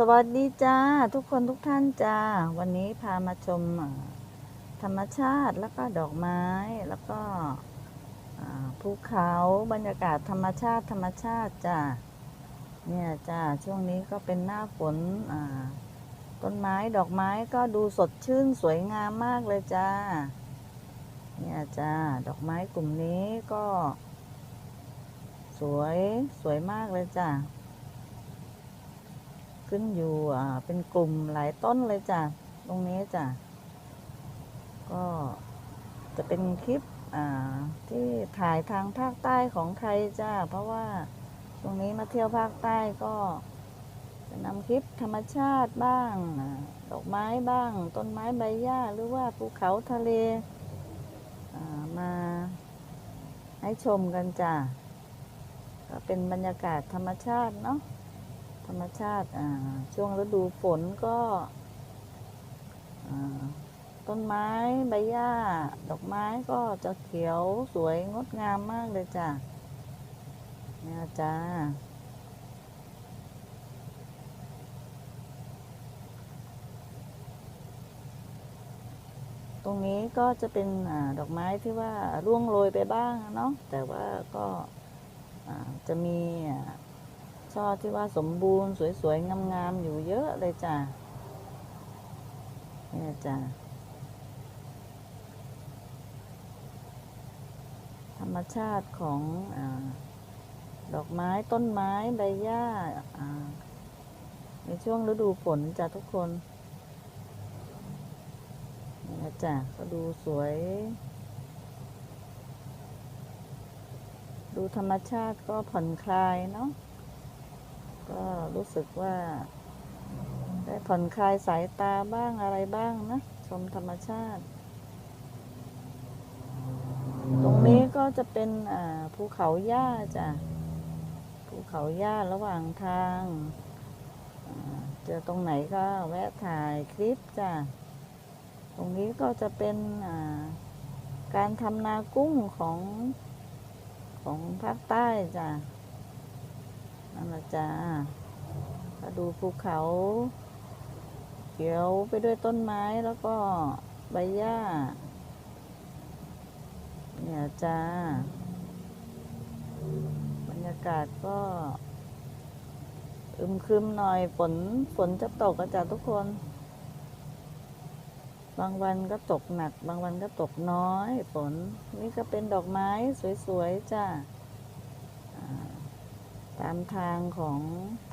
สวัสดีจ้าทุกคนทุกท่านจ้า วันนี้พามาชมธรรมชาติแล้วก็ดอกไม้แล้วก็ภูเขาบรรยากาศธรรมชาติธรรมชาติจ้าเนี่ยจ้าช่วงนี้ก็เป็นหน้าฝนต้นไม้ดอกไม้ก็ดูสดชื่นสวยงามมากเลยจ้าเนี่ยจ้าดอกไม้กลุ่มนี้ก็ สวยสวยมากเลยจ้า ขึ้นอยู่อ่าเป็นกลุ่มหลายต้นเลยจ้ะ ตรงนี้จ้ะ ก็จะเป็นคลิปอ่าที่ถ่ายทางภาคใต้ของไทยจ้าเพราะว่าตรงนี้มาเที่ยวภาคใต้ก็จะนำคลิปธรรมชาติบ้างดอกไม้บ้าง ต้นไม้ใบหญ้าหรือว่าภูเขาทะเลมาให้ชมกันจ้ะก็เป็นบรรยากาศธรรมชาติเนาะ ธรรมชาติช่วงฤดูฝนก็ต้นไม้ใบหญ้า ดอกไม้ก็จะเขียวสวยงดงามมากเลยจ้ะเนี่ยจ้าตรงนี้ก็จะเป็นอดอกไม้ที่ว่าร่วงโรยไปบ้างเนาะแต่ว่าก็จะมีอ่า ช่อที่ว่าสมบูรณ์สวยๆ งามๆ อยู่เยอะเลยจ้ะเนี่ยจ้ะธรรมชาติของอดอกไม้ต้นไม้ใบหญ้าอ่าในช่วงฤดูฝนจ้ะทุกคนเนี่ยจ้ะก็ดูสวย ดูธรรมชาติก็ผ่อนคลายเนาะ ก็รู้สึกว่า ได้ผ่อนคลายสายตาบ้างอะไรบ้างนะ ชมธรรมชาติ ตรงนี้ก็จะเป็นภูเขาหญ้าจ้ะภูเขาหญ้าระหว่างทางเจอตรงไหนก็แวะถ่ายคลิปจ้ะตรงนี้ก็จะเป็นการทำนากุ้งของของภาคใต้จ้ะ นั่นแหละจ้าก็ดูภูเขา เขียวไปด้วยต้นไม้แล้วก็ใบหญ้า เนี่ยจ้า บรรยากาศก็อึมครึมหน่อยฝนฝนจะตกก็จ้ะทุกคน บางวันก็ตกหนัก บางวันก็ตกน้อย ฝน นี่ก็เป็นดอกไม้สวย ๆ จ้า ตามทางของ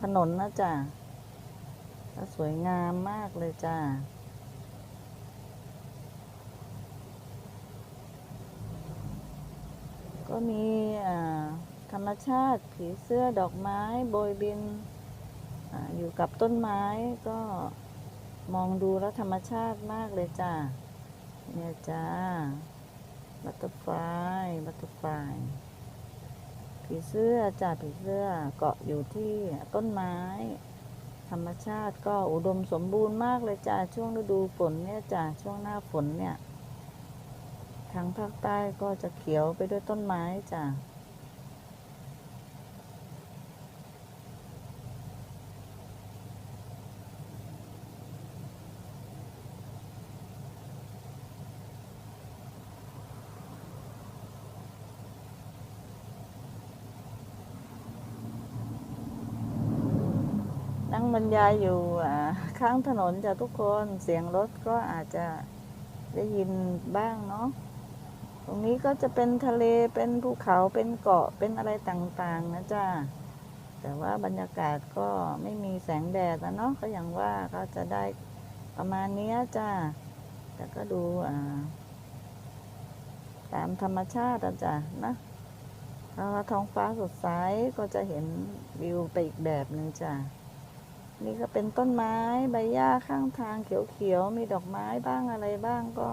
ถนนนะจ๊ะสวยงามมากเลยจ้าก็มีอ่าธรรมชาติผีเสื้อดอกไม้โบยบินออยู่กับต้นไม้ก็มองดูแล้วธรรมชาติมากเลยจ้าเนี่ยจ้าบัตเตอร์ฟลายบัตเตอร์ฟลาย ผีเสื้อจ่าผีเสื้อเกาะอยู่ที่ต้นไม้ ธรรมชาติก็อุดมสมบูรณ์มากเลยจ่าช่วงฤดูฝนเนี่ยจ่าช่วงหน้าฝนเนี่ยทางภาคใต้ก็จะเขียวไปด้วยต้นไม้จ่า งบรรยายอยู่ข้างถนนจ้ะทุกคนเสียงรถก็อาจจะได้ยินบ้างเนาะตรงนี้ก็จะเป็นทะเลเป็นภูเขาเป็นเกาะเป็นอะไรต่างๆนะจ้าแต่ว่าบรรยากาศก็ไม่มีแสงแดดนะเนาะก็อย่างว่าก็จะได้ประมาณนี้จ้าแต่ก็ดูตามธรรมชาติจ้ะนะถ้าท้องฟ้าสดใสก็จะเห็นวิวไปอีกแบบหนึ่งจ้ะ นี่ก็เป็นต้นไม้ใบหญ้าข้างทางเขียวๆ มีดอกไม้บ้างอะไรบ้างก็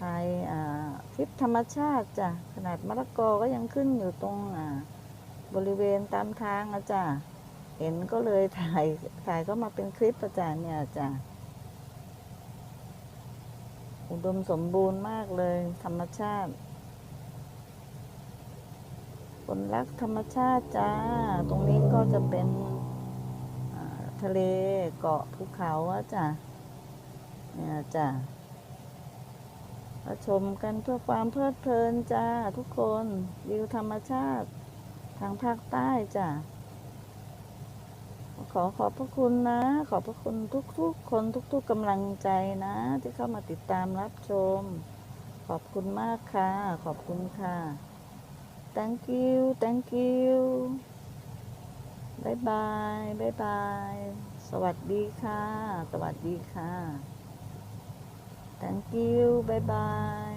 ถ่ายคลิปธรรมชาติจ้ะ ขนาดมะละกอก็ยังขึ้นอยู่ตรงบริเวณตามทางอะจ้ะ เห็นก็เลยถ่ายถ่ายก็มาเป็นคลิปอะจ้ะเนี่ยจ้ะ อุดมสมบูรณ์มากเลยธรรมชาติคนรักธรรมชาติจ้า ตรงนี้ก็จะเป็น ทะเลเกาะภูเขาอะจ้ะเนี่ยจ้ะมาชมกันเพื่อความเพลิดเพลินจ้าทุกคนวิวธรรมชาติทางภาคใต้จ้ะขอขอบพระคุณนะ ขอบพระคุณทุกๆ คนทุกๆกำลังใจนะ ที่เข้ามาติดตามรับชม ขอบคุณมากค่ะ ขอบคุณค่ะ thank you thank you บายบายบายบาย สวัสดีค่ะ สวัสดีค่ะ thank you บายบาย